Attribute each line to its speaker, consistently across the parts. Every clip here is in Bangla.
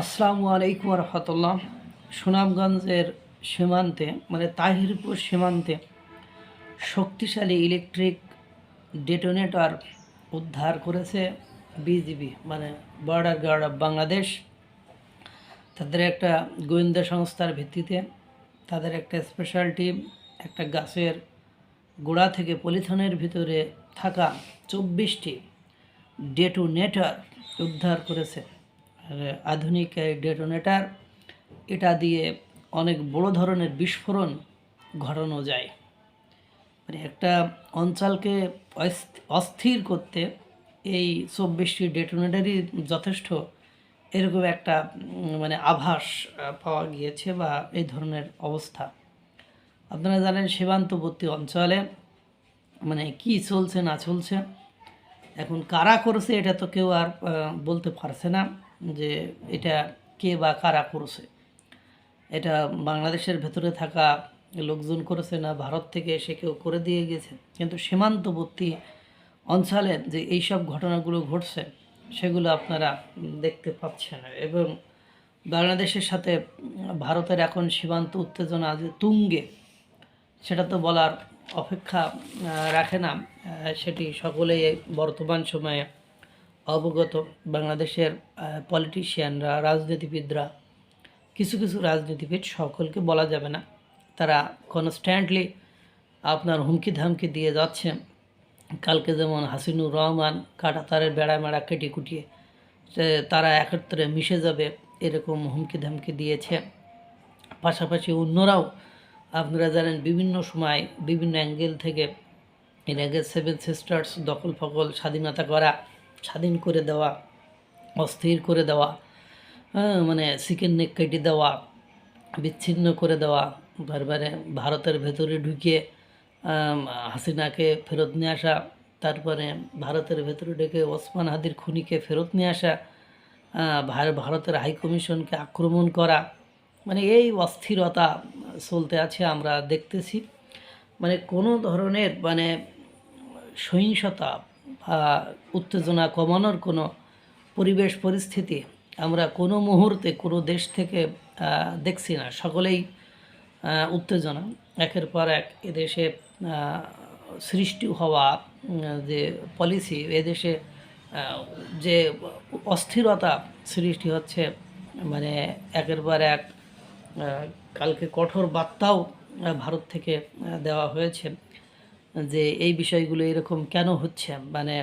Speaker 1: আসসালামু আলাইকুম রহমতুল্লাহ সুনামগঞ্জের সীমান্তে মানে তাহিরপুর সীমান্তে শক্তিশালী ইলেকট্রিক ডেটোনেটর উদ্ধার করেছে বিজিবি মানে বর্ডার গার্ড অফ বাংলাদেশ তাদের একটা গোয়েন্দা সংস্থার ভিত্তিতে তাদের একটা স্পেশাল টিম একটা গাছের গোড়া থেকে পলিথনের ভিতরে থাকা চব্বিশটি ডেটোনেটর উদ্ধার করেছে। আধুনিক ডেটোনেটর, এটা দিয়ে অনেক বড় ধরনের বিস্ফোরণ ঘটানো যায়। মানে একটা অঞ্চলকে অস্থ- অস্থির করতে এই চব্বিশটি ডেটোনেটারই যথেষ্ট এরকম একটা মানে আভাস পাওয়া গিয়েছে বা এই ধরনের অবস্থা। আপনারা জানেন সীমান্তবর্তী অঞ্চলে মানে কি চলছে, না চলছে? এখন কারা করেছে এটা তো কেউ আর বলতে পারছে না যে এটা কে বা কারা করেছে। এটা বাংলাদেশের ভেতরে থাকা লোকজন করেছে না ভারত থেকে এসে কেউ করে দিয়ে গেছে। কিন্তু সীমান্তবর্তী অঞ্চলে যে এইসব ঘটনাগুলো ঘটছে, সেগুলো আপনারা দেখতে পাচ্ছেন। এবং বাংলাদেশের সাথে ভারতের এখন সীমান্ত উত্তেজনা যে তুঙ্গে, সেটা তো বলার অপেক্ষা রাখে না। সেটি সকলেই বর্তমান সময়ে অবগত। বাংলাদেশের পলিটিশিয়ানরা রাজনীতিবিদরা, কিছু কিছু রাজনীতিবিদ সকলকে বলা যাবে না। তারা কনস্ট্যান্টলি আপনার হুমকি ধামকি দিয়ে যাচ্ছে। কালকে যেমন হাসিনুর রহমান কাটাতারের বেড়া মেড়া কেটে কুটিয়ে তারা একত্রে মিশে যাবে, এরকম হুমকি ধামকি দিয়েছে। পাশাপাশি অন্যরাও আপনারা জানেন বিভিন্ন সময় বিভিন্ন অ্যাঙ্গেল থেকে এর আগে সেভেন সিস্টার্স দখল ফকল স্বাধীনতা করা স্বাধীন করে দেওয়া অস্থির করে দেওয়া হ্যাঁ, মানে চিকেন নেক কেটে দেওয়া বিচ্ছিন্ন করে দেওয়া বারবারে ভারতের ভেতরে ঢুকিয়ে হাসিনাকে ফেরত নিয়ে আসা তারপরে ভারতের ভেতরে ঢুকে ওসমান হাদির খুনিকে ফেরত নিয়ে আসা ভারতের হাইকমিশনকে আক্রমণ করা মানে এই অস্থিরতা চলতে আছে, আমরা দেখতেছি। মানে কোনো ধরনের মানে সহিংসতা বা উত্তেজনা কমানোর কোনো পরিবেশ পরিস্থিতি আমরা কোনো মুহূর্তে কোনো দেশ থেকে দেখছি না। সকলেই উত্তেজনা। একের পর এক এদেশে সৃষ্টি হওয়া যে পলিসি এদেশে যে অস্থিরতা সৃষ্টি হচ্ছে মানে একের পর এক কালকে কঠোর বার্তাও ভারত থেকে দেওয়া হয়েছে, যে এই বিষয়গুলো এরকম কেন হচ্ছে? মানে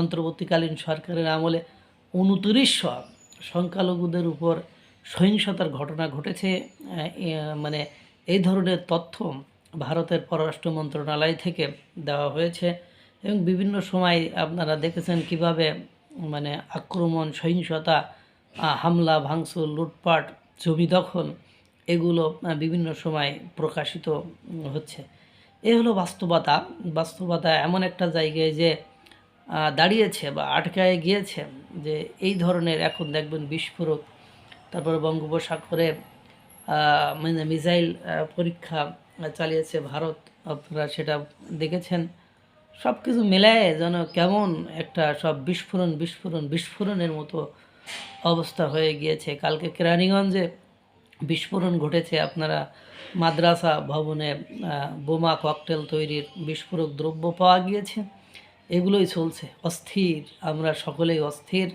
Speaker 1: অন্তর্বর্তীকালীন সরকারের আমলে উনত্রিশশো সংখ্যালঘুদের উপর সহিংসতার ঘটনা ঘটেছে মানে এই ধরনের তথ্য ভারতের পররাষ্ট্র মন্ত্রণালয় থেকে দেওয়া হয়েছে এবং বিভিন্ন সময় আপনারা দেখেছেন কীভাবে মানে আক্রমণ, সহিংসতা হামলা, ভাঙচুর, লুটপাট জমি দখল, এগুলো বিভিন্ন সময় প্রকাশিত হচ্ছে। এ হলো বাস্তবতা। বাস্তবতা এমন একটা জায়গায় যে দাঁড়িয়েছে বা আটকায় গিয়েছে যে, এই ধরনের এখন দেখবেন বিস্ফোরক, তারপর বঙ্গোপসাগরে মানে মিসাইল পরীক্ষা চালিয়েছে ভারত। আপনারা সেটা দেখেছেন। সব কিছু মেলায় যেন কেমন একটা সব বিস্ফোরণ বিস্ফোরণ, বিস্ফোরণের মতো অবস্থা হয়ে গিয়েছে। কালকে কেরানীগঞ্জে বিস্ফোরণ ঘটেছে। আপনারা মাদ্রাসা ভবনে বোমা ককটেল তৈরির বিস্ফোরক দ্রব্য পাওয়া গিয়েছে। এগুলোই চলছে। অস্থির। আমরা সকলেই অস্থির।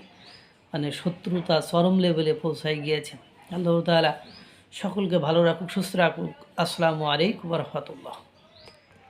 Speaker 1: মানে শত্রুতা চরম লেভেলে পৌঁছায় গিয়েছে। আল্লাহ তাআলা সকলকে ভালো রাখুক, সুস্থ রাখুক। আসসালামু আলাইকুম রহমতুল্লাহ।